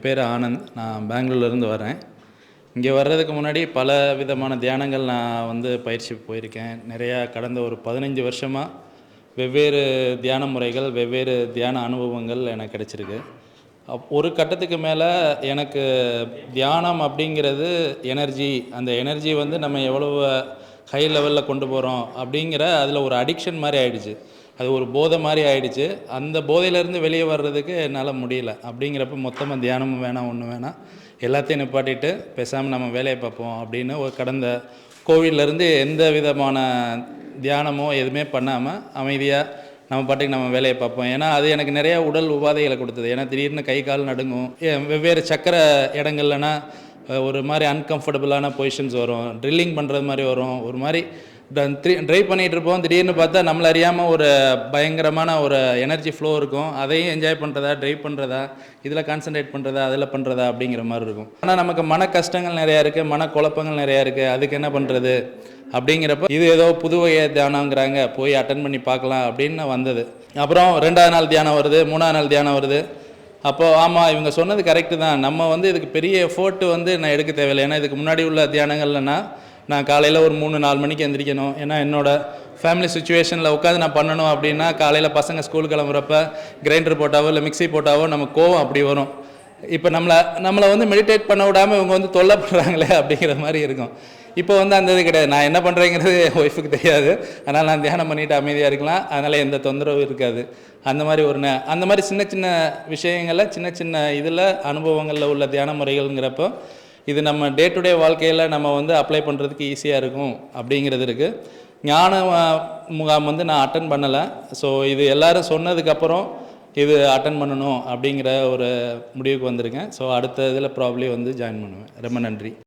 பேர் ஆனந்த். நான் பெங்களூர்லேருந்து வரேன். இங்கே வர்றதுக்கு முன்னாடி பல விதமான தியானங்கள் நான் வந்து பயிற்சி போயிருக்கேன். நிறையா கடந்த ஒரு பதினஞ்சு வருஷமாக வெவ்வேறு தியான முறைகள் வெவ்வேறு தியான அனுபவங்கள் எனக்கு கிடச்சிருக்கு. அப் ஒரு கட்டத்துக்கு மேலே எனக்கு தியானம் அப்படிங்கிறது எனர்ஜி. அந்த எனர்ஜி வந்து நம்ம எவ்வளவு ஹை லெவலில் கொண்டு போகிறோம் அப்படிங்கிற அதில் ஒரு அடிக்ஷன் மாதிரி ஆயிடுச்சு. அது ஒரு போதை மாதிரி ஆயிடுச்சு. அந்த போதையிலேருந்து வெளியே வர்றதுக்கு என்னால் முடியல. அப்படிங்கிறப்ப மொத்தமாக தியானமும் வேணாம் ஒன்றும் வேணாம். எல்லாத்தையும் நிப்பாட்டிட்டு பேசாமல் நம்ம வேலையை பார்ப்போம் அப்படின்னு ஒரு கடந்த கோவிலேருந்து எந்த விதமான தியானமோ எதுவுமே பண்ணாமல் அமைதியாக நம்ம பாட்டுக்கு நம்ம வேலையை பார்ப்போம். ஏன்னா அது எனக்கு நிறையா உடல் உபாதைகளை கொடுத்தது. ஏன்னா திடீர்னு கை கால் நடுங்கும். வெவ்வேறு சக்கர இடங்கள்லனா ஒரு மாதிரி அன்கம்ஃபர்டபுளான பொசிஷன்ஸ் வரும். ட்ரில்லிங் பண்ணுறது மாதிரி வரும். ஒரு மாதிரி ட்ரை பண்ணிகிட்டு இருப்போம் திடீர்னு பார்த்தா நம்மளை அறியாமல் ஒரு பயங்கரமான ஒரு எனர்ஜி ஃப்ளோ இருக்கும். அதையும் என்ஜாய் பண்ணுறதா ட்ரை பண்ணுறதா இதில் கான்சென்ட்ரேட் பண்ணுறதா அதில் பண்ணுறதா அப்படிங்கிற மாதிரி இருக்கும். ஆனால் நமக்கு மன கஷ்டங்கள் நிறையா இருக்குது மன குழப்பங்கள் நிறையா இருக்குது அதுக்கு என்ன பண்ணுறது அப்படிங்கிறப்ப இது ஏதோ புது வகை தியானங்கிறாங்க போய் அட்டன் பண்ணி பார்க்கலாம் அப்படின்னு வந்தது. அப்புறம் ரெண்டாவது நாள் தியானம் வருது மூணாவது நாள் தியானம் வருது. அப்போது ஆமாம் இவங்க சொன்னது கரெக்டு தான். நம்ம வந்து இதுக்கு பெரிய எஃபோர்ட் வந்து நான் எடுக்க தேவையில்லை. ஏன்னா இதுக்கு முன்னாடி உள்ள தியானங்கள்லன்னா நான் காலையில் ஒரு மூணு நாலு மணிக்கு எந்திரிக்கணும். ஏன்னா என்னோட ஃபேமிலி சுச்சுவேஷனில் உட்காந்து நான் பண்ணணும் அப்படின்னா காலையில் பசங்க ஸ்கூல் கிளம்புறப்ப கிரைண்டர் போட்டாவோ இல்லை மிக்ஸி போட்டாவோ நமக்கு கோவம் அப்படி வரும். இப்போ நம்மளை நம்மளை வந்து மெடிடேட் பண்ண விடாமல் இவங்க வந்து தொல்லை பண்ணுறாங்களே அப்படிங்கிற மாதிரி இருக்கும். இப்போ வந்து அந்த இது கிடையாது. நான் என்ன பண்ணுறேங்கிறது என் ஒய்ஃபுக்கு தெரியாது. அதனால் நான் தியானம் பண்ணிட்டு அமைதியாக இருக்கலாம். அதனால் எந்த தொந்தரவும் இருக்காது. அந்த மாதிரி ஒரு ந- அந்த மாதிரி சின்ன சின்ன விஷயங்களில் சின்ன சின்ன இதில் அனுபவங்களில் உள்ள தியான முறைகள்ங்கிறப்போ இது நம்ம டே டு டே வாழ்க்கையில் நம்ம வந்து அப்ளை பண்ணுறதுக்கு ஈஸியாக இருக்கும் அப்படிங்கிறது இருக்குது ஞான முகாம் வந்து நான் அட்டன் பண்ணலை. ஸோ இது எல்லாரும் சொன்னதுக்கப்புறம் இது அட்டன் பண்ணணும் அப்படிங்கிற ஒரு முடிவுக்கு வந்திருக்கேன். ஸோ அடுத்த இதில் ப்ராப்ளி வந்து ஜாயின் பண்ணுவேன். ரொம்ப நன்றி.